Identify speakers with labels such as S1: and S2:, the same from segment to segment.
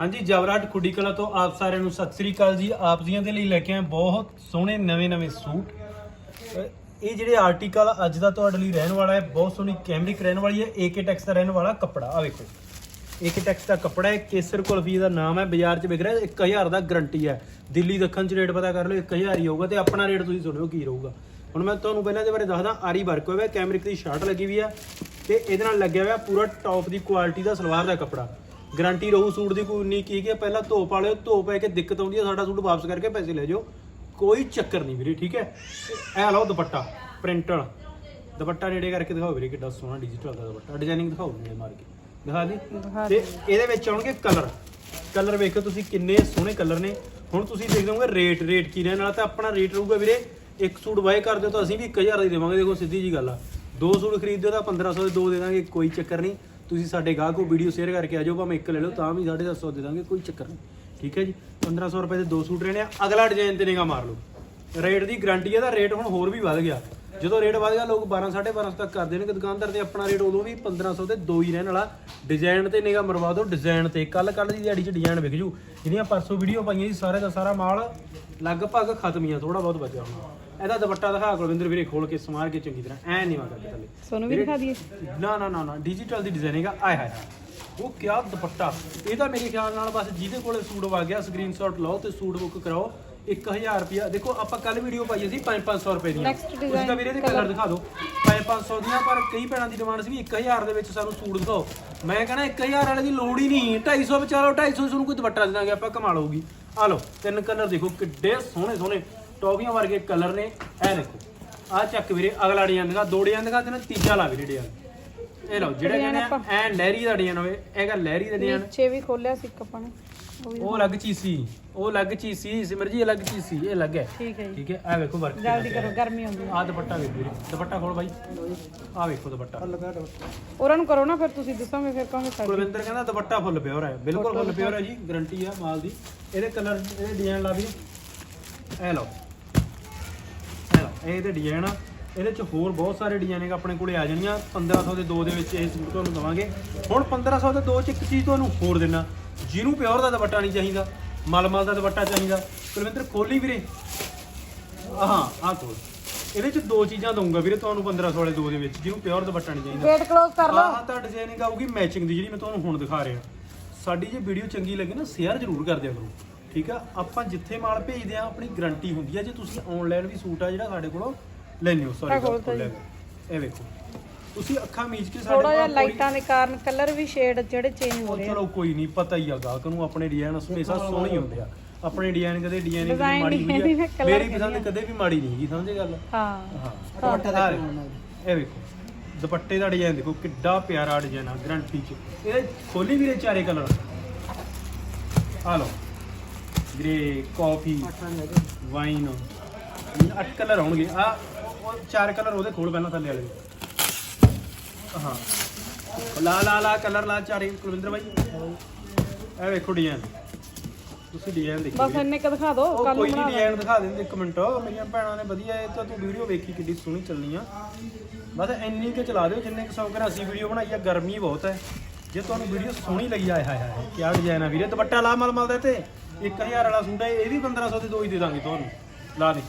S1: ਹਾਂਜੀ ਜਵਰਾਟ ਖੁੱਡੀ ਕਲਾ ਤੋਂ ਆਪ ਸਾਰਿਆਂ ਨੂੰ ਸਤਿ ਸ੍ਰੀ ਅਕਾਲ ਜੀ। ਆਪ ਜੀਆਂ ਦੇ ਲਈ ਲੈ ਕੇ ਆਏ ਬਹੁਤ ਸੋਹਣੇ ਨਵੇਂ-ਨਵੇਂ ਸੂਟ। ਇਹ ਜਿਹੜੇ ਆਰਟੀਕਲ ਅੱਜ ਦਾ ਤੁਹਾਡੇ ਲਈ ਰਹਿਣ ਵਾਲਾ ਹੈ, ਬਹੁਤ ਸੋਹਣੀ ਕੈਮਰਿਕ ਰਹਿਣ ਵਾਲੀ ਹੈ ਏਕੇ ਟੈਕਸ ਦਾ ਰਹਿਣ ਵਾਲਾ ਕੱਪੜਾ ਆ ਵੇਖੋ। ਏਕੇ ਟੈਕਸ ਦਾ ਕੱਪੜਾ ਹੈ, ਕੇਸਰ ਕੁਲਫੀ ਦਾ ਨਾਮ ਹੈ, ਬਾਜ਼ਾਰ 'ਚ ਵਿਕ ਰਿਹਾ 1000 ਦਾ ਗਰੰਟੀ ਹੈ। ਦਿੱਲੀ ਦੱਖਣ 'ਚ ਰੇਟ ਪਤਾ ਕਰ ਲਓ 1000 ਹੀ ਹੋਊਗਾ ਤੇ ਆਪਣਾ ਰੇਟ ਤੁਸੀਂ ਸੁਣਿਓ ਕੀ ਰਹੂਗਾ। ਹੁਣ ਮੈਂ ਤੁਹਾਨੂੰ ਪਹਿਲਾਂ ਇਹਦੇ ਬਾਰੇ ਦੱਸਦਾ, ਆਰੀ ਵਰਕ ਹੋਇਆ ਕੈਮਰਿਕ ਦੀ ਸ਼ਰਟ ਲੱਗੀ ਵੀ ਆ ਤੇ ਇਹਦੇ ਨਾਲ ਲੱਗਿਆ ਹੋਇਆ ਪੂਰਾ ਟੌਪ ਦੀ ਕੁਆਲਿਟੀ ਦਾ ਸਲਵਾਰ ਦਾ ਕੱਪੜਾ। ਗਾਰੰਟੀ ਰਹੂ ਸੂਟ ਦੀ ਕੋਈ ਨਹੀਂ ਕੀ ਕਿ ਪਹਿਲਾਂ ਧੋਪ ਵਾਲਿਓ ਧੋਪ ਪੈ ਕੇ ਦਿੱਕਤ ਆਉਂਦੀ ਹੈ ਸਾਡਾ ਸੂਟ ਵਾਪਸ ਕਰਕੇ ਪੈਸੇ ਲੈ ਜਾਓ। ਕੋਈ ਚੱਕਰ ਨਹੀਂ ਵੀਰੇ ਠੀਕ ਹੈ? ਇਹ ਲਓ ਦੁਪੱਟਾ ਪ੍ਰਿੰਟ ਵਾਲਾ। ਦੁਪੱਟਾ ਨੇੜੇ ਕਰਕੇ ਦਿਖਾਓ ਵੀਰੇ ਕਿੱਡਾ ਸੋਹਣਾ ਡਿਜੀਟਲ ਦਾ ਦੁਪੱਟਾ। ਡਿਜ਼ਾਈਨਿੰਗ ਦਿਖਾਓ ਨੇੜੇ ਮਾਰ ਕੇ। ਦਿਖਾ ਦੀ। ਤੇ ਇਹਦੇ ਵਿੱਚ ਆਉਣਗੇ ਕਲਰ ਕਲਰ ਵੇਖੋ ਤੁਸੀਂ ਕਿੰਨੇ ਸੋਹਣੇ ਕਲਰ ਨੇ। ਹੁਣ ਤੁਸੀਂ ਦੇਖ ਲਓਗੇ ਰੇਟ ਰੇਟ ਕੀ ਰਹਿਣ ਵਾਲਾ ਤਾਂ ਆਪਣਾ ਰੇਟ ਰਹੂਗਾ ਵੀਰੇ। ਇੱਕ ਸੂਟ ਬਾਏ ਕਰਦੇ ਹੋ ਤਾਂ ਅਸੀਂ ਵੀ 1000 ਦਾ ਦੇਵਾਂਗੇ। ਦੇਖੋ ਸਿੱਧੀ ਜੀ ਗੱਲ ਆ। ਦੋ ਸੂਟ ਖਰੀਦਦੇ ਹੋ ਤਾਂ 1500 ਦੇ ਦੋ ਦੇ ਦਾਂਗੇ ਕੋਈ ਚੱਕਰ ਨਹੀਂ। ਤੁਸੀਂ ਸਾਡੇ ਗਾਹਕ ਨੂੰ ਵੀਡੀਓ ਸ਼ੇਅਰ ਕਰਕੇ ਆ ਜਾਓ, ਭਾਵੇਂ ਇੱਕ ਲੈ ਲਓ, ਤਾਂ ਵੀ 750 ਦੇ ਦਾਂਗੇ, ਕੋਈ ਚੱਕਰ ਨਹੀਂ। ਠੀਕ ਹੈ ਜੀ? 1500 ਰੁਪਏ ਦੇ ਦੋ ਸੂਟ ਰਹਿਣੇ ਆ, ਅਗਲਾ ਡਿਜ਼ਾਈਨ ਤੇ ਨਿਗਾ ਮਾਰ ਲਓ। ਰੇਟ ਦੀ ਗਾਰੰਟੀ ਹੈ ਤਾਂ ਰੇਟ ਹੁਣ ਹੋਰ ਵੀ ਵੱਧ ਗਿਆ। ਜਦੋਂ ਰੇਟ ਵਧ ਗਿਆ ਲੋਕ 12 1250 ਤੱਕ ਕਰ ਦੇਣਗੇ। ਦੁਕਾਨਦਾਰ ਤੇ ਆਪਣਾ ਰੇਟ ਉਦੋਂ ਵੀ 1500 ਤੇ ਦੋ ਹੀ ਰਹਿਣ ਵਾਲਾ। ਡਿਜ਼ਾਈਨ ਤੇ ਨਿਗਾ ਮਰਵਾ ਦਿਓ ਡਿਜ਼ਾਈਨ ਤੇ। ਕੱਲ ਕੱਲ ਦੀ ਦਿਹਾੜੀ 'ਚ ਡਿਜ਼ਾਈਨ ਵਿਕ ਜੂ। ਜਿਹੜੀਆਂ ਪਰਸੋਂ ਵੀਡੀਓ ਪਾਈਆਂ ਸੀ ਸਾਰੇ ਦਾ ਸਾਰਾ ਮਾਲ ਲਗਭਗ ਖਤਮ ਹੀ ਆ ਥੋੜਾ ਬਹੁਤ ਬਚਿਆ ਹੁਣ। ਇਹਦਾ ਦੁਪੱਟਾ ਦਿਖਾ ਕੁਲਵਿੰਦਰ ਵੀਰੇ ਖੋਲ ਕੇ ਸਮਾਰ ਕੇ ਚੰਗੀ ਤਰ੍ਹਾਂ। ਐ ਨਹੀਂ ਵਾ ਕਰਕੇ ਥੱਲੇ।
S2: ਸੋਨੂੰ ਵੀ ਦਿਖਾ ਦਈਏ?
S1: ਨਾ ਨਾ ਨਾ ਨਾ ਡਿਜੀਟਲ ਦੀ ਡਿਜ਼ਾਈਨਿੰਗ ਆ ਆਏ ਹਾਏ। ਉਹ ਕਿਆ ਦੁਪੱਟਾ। ਇਹ ਤਾਂ ਮੇਰੇ ਖਿਆਲ ਨਾਲ ਬਸ ਜਿਹਦੇ ਕੋਲੇ ਸੂਟ ਵਾ ਗਿਆ ਸਕਰੀਨਸ਼ਾਟ ਲਓ ਤੇ ਸੂਟ ਬੁੱਕ ਕਰਾਓ। 1000 ਰੁਪਿਆ ਦੇਖੋ ਆਪਾਂ ਕੱਲ ਵੀਡੀਓ ਪਾਈ ਸੀ 5-500 ਰੁਪਏ
S2: Next
S1: ਤੁਸੀਂ
S2: design
S1: ਤਾਂ ਵੀਰੇ ਦੇ ਕਲਰ ਦਿਖਾ ਦਿਓ। 5-500 ਦੀਆਂ ਪਰ ਕਈ ਭੈਣਾਂ ਦੀ ਡਿਮਾਂਡ ਸੀ ਵੀ 1000 ਦੇ ਵਿੱਚ ਸਾਨੂੰ ਸੂਟ ਦਿਖਾਓ। ਮੈਂ ਕਹਿੰਦਾ 1000 ਵਾਲੇ ਦੀ ਲੋੜ ਹੀ ਨਹੀਂ। 250 ਵਿਚਾਰੋ 250 ਤੁਹਾਨੂੰ ਕੋਈ ਦੁਪੱਟਾ ਦੇ ਦਾਂਗੇ ਆਪਾਂ ਕਮਾਲ ਹੋਊਗੀ ਆ ਲਓ ਤਿੰਨ ਕਲਰ ਦੇਖੋ ਕਿੱਡੇ ਸੋਹਣੇ ਸੋਹਣੇ। ਟੌਫੀਆਂ ਵਰਗੇ ਕਲਰ ਨੇ। ਇਹ ਦੇਖੋ। ਆ ਚੱਕ ਵੀਰੇ ਅਗਲਾ ਡਿਜ਼ਾਈਨ ਦਿਖਾ ਦੋ ਡਿਜ਼ਾਈਨ ਦਿਖਾ ਤੇ ਨਾ ਤੀਜਾ ਲਾ ਵੀਰੇ ਡਿਜ਼ਾਈਨ ਇਹ ਲਓ ਜਿਹੜਾ ਕਹਿੰਦੇ ਐ ਲਹਿਰੀ ਦਾ ਡਿਜ਼ਾਈਨ ਹੋਵੇ ਇਹਗਾ ਲਹਿਰੀ ਦਾ ਡਿਜ਼ਾਈਨ।
S2: ਨੀਚੇ ਵੀ ਖੋਲਿਆ ਸੀ ਇੱਕ ਆਪਾਂ ਨੇ ਉਹ ਵੀ
S1: ਉਹ ਅਲੱਗ ਚੀਜ਼ ਸੀ ਉਹ ਅਲੱਗ ਚੀਜ਼ ਸੀ ਸਿਮਰ ਜੀ ਅਲੱਗ ਚੀਜ਼ ਸੀ ਇਹ ਅਲੱਗ ਹੈ।
S2: ਠੀਕ ਹੈ ਜੀ।
S1: ਠੀਕ ਹੈ ਆ ਵੇਖੋ ਵਰਕ
S2: ਜਲਦੀ ਕਰੋ ਗਰਮੀ ਆਉਂਦੀ ਹੈ।
S1: ਆ ਦੁਪੱਟਾ ਵੇਖੋ ਵੀਰੇ ਦੁਪੱਟਾ ਖੋਲ ਬਾਈ। ਆ ਵੇਖੋ ਦੁਪੱਟਾ।
S2: ਉਹਨਾਂ ਨੂੰ ਕਰੋ ਨਾ ਫਿਰ ਤੁਸੀਂ ਦੱਸੋਗੇ ਫਿਰ ਕਹੋਗੇ ਸਾਡੇ।
S1: ਕੁਲਵਿੰਦਰ ਕਹਿੰਦਾ ਦੁਪੱਟਾ ਫੁੱਲ ਪਿਓਰ ਹੈ ਬਿਲਕੁਲ ਫੁੱਲ ਪਿਓਰ ਹੈ ਜੀ ਗਾਰੰਟੀ ਆ ਮਾਲ ਦੀ। ਇਹਦੇ ਕਲਰ ਇਹਦੇ ਡਿਜ਼ਾਈਨ ਲਾ ਵੀ ਇਹ ਲਓ। ਇਹ ਲਓ ਇਹ ਇਹਦੇ ਡਿਜ਼ਾਈਨ ਆ। ਇਹਦੇ ਚ ਹੋਰ ਬਹੁਤ ਸਾਰੇ ਡਿਜ਼ਾਈਨਿੰਗ ਆਪਣੇ ਕੋਲੇ ਆ ਜਾਣੀਆਂ 1500 ਦੇ ਦੋ ਦੇ ਵਿੱਚ ਇਹ ਸੂਟ ਤੁਹਾਨੂੰ ਦਵਾਂਗੇ। ਹੁਣ 1500 ਦੇ ਦੋ ਚ ਇੱਕ ਚੀਜ਼ ਤੁਹਾਨੂੰ ਹੋਰ ਦੇਣਾ ਜਿਹਨੂੰ ਪਿਓਰ ਦਾ ਦੁਪੱਟਾ ਨਹੀਂ ਚਾਹੀਦਾ ਮਲਮਲ ਦਾ ਦੁਪੱਟਾ ਚਾਹੀਦਾ। ਕੁਲਵਿੰਦਰ ਖੋਲੀ ਵੀਰੇ। ਆਹਾਂ ਆਹ ਖੋਲ। ਇਹਦੇ ਚ ਦੋ ਚੀਜ਼ਾਂ ਦਊਂਗਾ ਵੀਰੇ ਤੁਹਾਨੂੰ 1500 ਵਾਲੇ ਦੋ ਦੇ ਵਿੱਚ ਜਿਹਨੂੰ ਪਿਓਰ ਦੁਪੱਟਾ ਨਹੀਂ ਚਾਹੀਦਾ।
S2: ਗੇਟ ਕਲੋਜ਼ ਕਰ ਲਓ।
S1: ਆਹ ਤਾਂ ਡਿਜ਼ਾਈਨਿੰਗ ਆਊਗੀ ਮੈਚਿੰਗ ਦੀ ਜਿਹੜੀ ਮੈਂ ਤੁਹਾਨੂੰ ਹੁਣ ਦਿਖਾ ਰਿਹਾ। ਸਾਡੀ ਜੇ ਵੀਡੀਓ ਚੰਗੀ ਲੱਗੇ ਨਾ ਸ਼ੇਅਰ ਜ਼ਰੂਰ ਕਰ ਦਿਆ ਕਰੋ। ਠੀਕ ਆ? ਆਪਾਂ ਜਿੱਥੇ ਮਾਲ ਭੇਜਦੇ ਆ ਆਪਣੀ ਗਾਰੰਟੀ ਹੁੰਦੀ ਆ। ਜੇ ਤੁਸੀਂ ਆਨਲਾਈਨ ਵੀ ਸੂਟ ਆ ਜਿਹੜਾ ਸਾਡੇ ਕੋਲੋਂ ਲੈਣੇ ਹੋ
S2: ਆਹ ਖੋਲ ਤਾ
S1: ਸੌਰੀ ਇਹ ਵੇਖੋ। ਤੁਸੀਂ ਅੱਖਾਂ ਮੀਚ ਕੇ ਸਾਡੇ
S2: ਥੋੜਾ ਜਿਹਾ ਲਾਈਟਾਂ ਦੇ ਕਾਰਨ ਕਲਰ ਵੀ ਸ਼ੇਡ ਜਿਹੜੇ ਚੇਂਜ ਹੋ ਰਹੇ ਆ।
S1: ਚਲੋ ਕੋਈ ਨਹੀਂ ਪਤਾ ਹੀ ਆ ਗਾਹਕ ਨੂੰ ਆਪਣੇ ਡਿਜ਼ਾਈਨ ਹਮੇਸ਼ਾ ਸੋਹਣੇ ਹੀ ਹੁੰਦੇ ਆ। ਆਪਣੇ ਡਿਜ਼ਾਈਨ ਕਦੇ ਡਿਜ਼ਾਈਨਿੰਗ
S2: Design
S1: ਮਾੜੀ
S2: ਨਹੀਂ
S1: ਹੋਈ ਆ। ਮੇਰੀ ਪਸੰਦ ਕਦੇ ਵੀ ਮਾੜੀ ਨਹੀਂ ਹੈਗੀ ਸਮਝੇ ਗੱਲ?
S2: ਹਾਂ
S1: ਹਾਂ। ਦੁਪੱਟਾ ਇਹ ਵੇਖੋ ਦੁਪੱਟੇ ਦਾ ਡਿਜ਼ਾਈਨ ਦੇਖੋ ਕਿੱਡਾ ਪਿਆਰਾ ਡਿਜ਼ਾਈਨ ਆ ਗਰੰਟੀ ਚ। ਇਹਦੇ ਖੋਲੀ ਵੀਰੇ ਚਾਰੇ ਕਲਰ ਆ ਲਓ। ਗ੍ਰੇ ਕਾਫੀ ਵਾਈਨ ਅੱਠ ਕਲਰ ਆਉਣਗੇ ਆ ਉਹ ਚਾਰ ਕਲਰ ਉਹਦੇ ਖੋਲ ਪਹਿਲਾਂ ਥੱਲੇ ਵਾਲੇ। ਦੇ। ਹਾਂ। ਲਾ ਲਾ ਲਾ ਕਲਰ ਲਾ ਚਾਰੇ ਕੁਲਵਿੰਦਰ ਬਾਈ। ਇਹ ਵੇਖੋ ਡਿਜ਼ਾਈਨ ਤੁਸੀਂ ਡਿਜ਼ਾਈਨ ਦੇਖੋ
S2: ਬਸ ਇੰਨੇ ਕ ਦਿਖਾ ਦਿਓ
S1: ਉਹ
S2: ਕੱਲ
S1: ਕੋਈ
S2: ਨੂੰ
S1: ਨਹੀਂ
S2: ਬਣਾ
S1: ਡਿਜ਼ਾਈਨ ਦਿਖਾ ਦਿੰਦੇ ਇੱਕ ਮਿੰਟ। ਮੇਰੀਆਂ ਭੈਣਾਂ ਨੇ ਵਧੀਆ ਇਹ ਤਾਂ ਤੂੰ ਵੀਡੀਓ ਵੇਖੀ ਕਿੱਡੀ ਸੋਹਣੀ ਚੱਲਣੀ ਆ। ਬਸ ਇੰਨੀ ਕਿ ਚਲਾ ਦਿਓ ਜਿੰਨੇ ਕੁ ਸੌ ਕਰ ਅਸੀਂ ਵੀਡੀਓ ਬਣਾਈ ਆ ਗਰਮੀ ਬਹੁਤ ਹੈ। ਜੇ ਤੁਹਾਨੂੰ ਵੀਡੀਓ ਸੋਹਣੀ ਲੱਗੀ ਆਏ ਹਾਏ ਹਾਏ ਕੀ ਡਿਜ਼ਾਈਨ ਆ ਵੀਰੇ। ਦੁਪੱਟਾ ਲਾ ਮਲ ਮਲ ਦੇ ਤੇ 1000 ਵਾਲਾ ਸੂਟ ਹੈ ਇਹ ਵੀ 1500 ਦੇ ਦੋ ਹੀ ਦੇ ਦਾਂਗੇ ਤੁਹਾਨੂੰ। ਲਾ ਦੇ।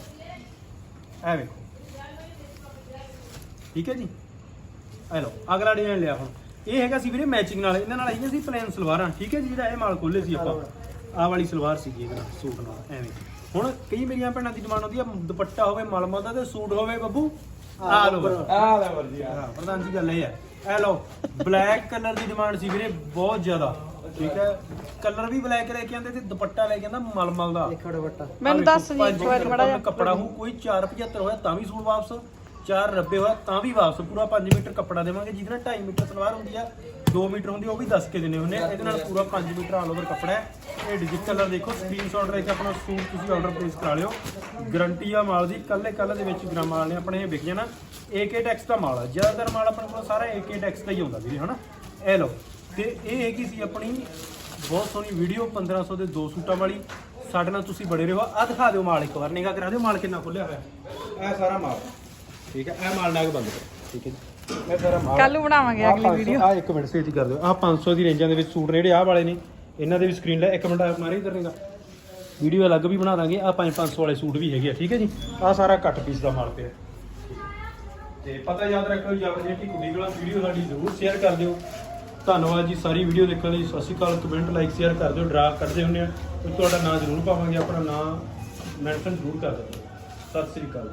S1: ਐ ਵੇਖੋ। ਠੀਕ ਹੈ ਜੀ? ਐ ਲਓ ਅਗਲਾ ਡਿਜ਼ਾਈਨ ਲਿਆ ਹੁਣ ਇਹ ਹੈਗਾ ਸੀ ਵੀਰੇ ਮੈਚਿੰਗ ਨਾਲ ਇਹਨਾਂ ਨਾਲ ਹੈਗੀਆਂ ਸੀ ਪਲੇਨ ਸਲਵਾਰਾਂ ਠੀਕ ਹੈ ਜੀ? ਜਿਹੜਾ ਇਹ ਮਾਲ ਖੋਲੇ ਸੀ ਆਪਾਂ। ਆਹ ਵਾਲੀ ਸਲਵਾਰ ਸੀਗੀ ਇਹਦੇ ਨਾਲ ਸੂਟ ਨਾਲ ਐਵੇਂ। ਹੁਣ ਕਈ ਮੇਰੀਆਂ ਭੈਣਾਂ ਦੀ ਡਿਮਾਂਡ ਹੁੰਦੀ ਆ ਦੁਪੱਟਾ ਹੋਵੇ ਮਲਮਲ ਦਾ ਤੇ ਸੂਟ ਹੋਵੇ ਬੱਬੂ। ਆ ਲਓ
S3: ਆ ਲੈ ਵਰਜੀ
S1: ਹਾਂ ਪ੍ਰਧਾਨ ਜੀ ਗੱਲ ਇਹ ਹੈ ਇਹ ਲਓ ਬਲੈਕ ਕਲਰ ਦੀ ਡਿਮਾਂਡ ਸੀ ਵੀਰੇ ਬਹੁਤ ਜ਼ਿਆਦਾ। ਠੀਕ ਹੈ? ਕਲਰ ਵੀ ਬਲੈਕ ਲੈ ਕੇ ਆਂਦੇ ਤੇ ਦੁਪੱਟਾ ਲੈ ਕੇ ਆਂਦਾ ਮਲਮਲ ਦਾ।
S2: ਮੈਨੂੰ ਦੱਸ ਜੀ ਇੱਕ ਵਾਰ ਮੜਾ
S1: ਕੱਪੜਾ ਹੋ ਕੋਈ 475 ਹੋਇਆ ਤਾਂ ਵੀ ਸੂਟ ਵਾਪਸ। ਚਾਰ ਰੱਬੇ ਹੋਇਆ ਤਾਂ ਵੀ ਵਾਪਸ ਪੂਰਾ 5 ਮੀਟਰ ਕੱਪੜਾ ਦੇਵਾਂਗੇ ਜਿਹਦੇ ਨਾਲ 2.5 ਮੀਟਰ ਸਲਵਾਰ ਹੁੰਦੀ ਆ 2 ਮੀਟਰ ਹੁੰਦੀ ਆ, ਉਹ ਵੀ ਦੱਸ ਕੇ ਦਿੰਦੇ ਹੁੰਦੇ ਆ। ਇਹਦੇ ਨਾਲ ਪੂਰਾ 5 ਮੀਟਰ ਆਲ ਓਵਰ ਕੱਪੜਾ ਹੈ। ਇਹ ਡਿਜੀਟਲ ਕਲਰ ਦੇਖੋ ਸਕਰੀਨਸ਼ਾਟ ਲੈ ਕੇ ਆਪਣਾ ਸੂਟ ਤੁਸੀਂ ਆਰਡਰ ਪਲੇਸ ਕਰਾ ਲਿਓ। ਗਰੰਟੀ ਆ ਮਾਲ ਦੀ ਕੱਲੇ ਕੱਲੇ ਦੇ ਵਿੱਚ ਗ੍ਰਾਮ ਮਾਲ ਨੇ ਆਪਣੇ ਇਹ ਵਿਕ ਜਾਣਾ। AK ਟੈਕਸ ਦਾ ਮਾਲ ਆ ਜ਼ਿਆਦਾਤਰ ਮਾਲ ਆਪਣੇ ਕੋਲ ਸਾਰਾ AK ਟੈਕਸ ਦਾ ਹੀ ਹੁੰਦਾ ਵੀਰੇ ਹਨਾ? ਇਹ ਲਓ ਤੇ ਇਹ ਹੈਗੀ ਸੀ ਆਪਣੀ ਬਹੁਤ ਸੋਹਣੀ ਵੀਡੀਓ 1500 ਦੇ ਦੋ ਸੂਟਾਂ ਵਾਲੀ। ਸਾਡੇ ਨਾਲ ਤੁਸੀਂ ਬੜੇ ਰਹੋ। ਆ ਦਿਖਾ ਦਿਓ ਮਾਲ ਇੱਕ ਵਾਰ ਨਿਗਾ ਕਰਾ ਦਿਓ ਮਾਲ ਕਿੰਨਾ ਖੁੱਲਿਆ ਹੋਇਆ। ਇਹ ਸਾਰਾ ਮਾਲ। ਠੀਕ ਹੈ ਇਹ ਮਾਲ ਨਾਗ ਬੰਦ ਕਰੋ। ਠੀਕ ਹੈ ਜੀ। ਇਹ
S2: ਕੱਲ ਨੂੰ ਬਣਾਵਾਂਗੇ ਅਗਲੀ ਵੀਡੀਓ
S1: ਆ ਇੱਕ ਮਿੰਟ ਸੇਤੀ ਕਰ ਦਿਓ। ਆ 500 ਦੀ ਰੇਂਜਾਂ ਦੇ ਵਿੱਚ ਸੂਟ ਨੇ ਜਿਹੜੇ ਆਹ ਵਾਲੇ ਨੇ। ਇਹਨਾਂ ਦੇ ਵੀ ਸਕਰੀਨ ਲੈ ਇੱਕ ਮਿੰਟ ਆ ਮਾਰੀ ਕਰਨੇਗਾ ਵੀਡੀਓ ਅਲੱਗ ਵੀ ਬਣਾ ਦਾਂਗੇ। ਆ 5-500 ਵਾਲੇ ਸੂਟ ਵੀ ਹੈਗੇ ਆ ਠੀਕ ਹੈ ਜੀ। ਆ ਸਾਰਾ ਕੱਟ ਪੀਸ ਦਾ ਮਾਲ ਪਿਆ। ਤੇ ਪਤਾ ਯਾਦ ਰੱਖਿਓ ਯਾਦ ਜੇ ਕਿ ਕੁੜੀ ਵਾਲਾ ਵੀਡੀਓ ਸਾਡੀ ਜ਼ਰੂਰ ਸ਼ੇਅਰ ਕਰ ਦਿਓ। ਧੰਨਵਾਦ ਜੀ ਸਾਰੀ ਵੀਡੀਓ ਦੇਖਣ ਲਈ। ਸਤਿ ਸ਼੍ਰੀ ਅਕਾਲ ਕਮੈਂਟ ਲਾਈਕ ਸ਼ੇਅਰ ਕਰ ਦਿਓ ਡਰਾ ਕਰਦੇ ਹੁੰਦੇ ਆ। ਤੁਹਾਡਾ ਨਾਮ ਜ਼ਰੂਰ ਪਾਵਾਂਗੇ ਆਪਣਾ ਨਾਮ ਮੈਂਸ਼ਨ ਜ਼ਰੂਰ ਕਰ ਦਿਓ। ਸਤਿ ਸ਼੍ਰੀ ਅਕਾਲ।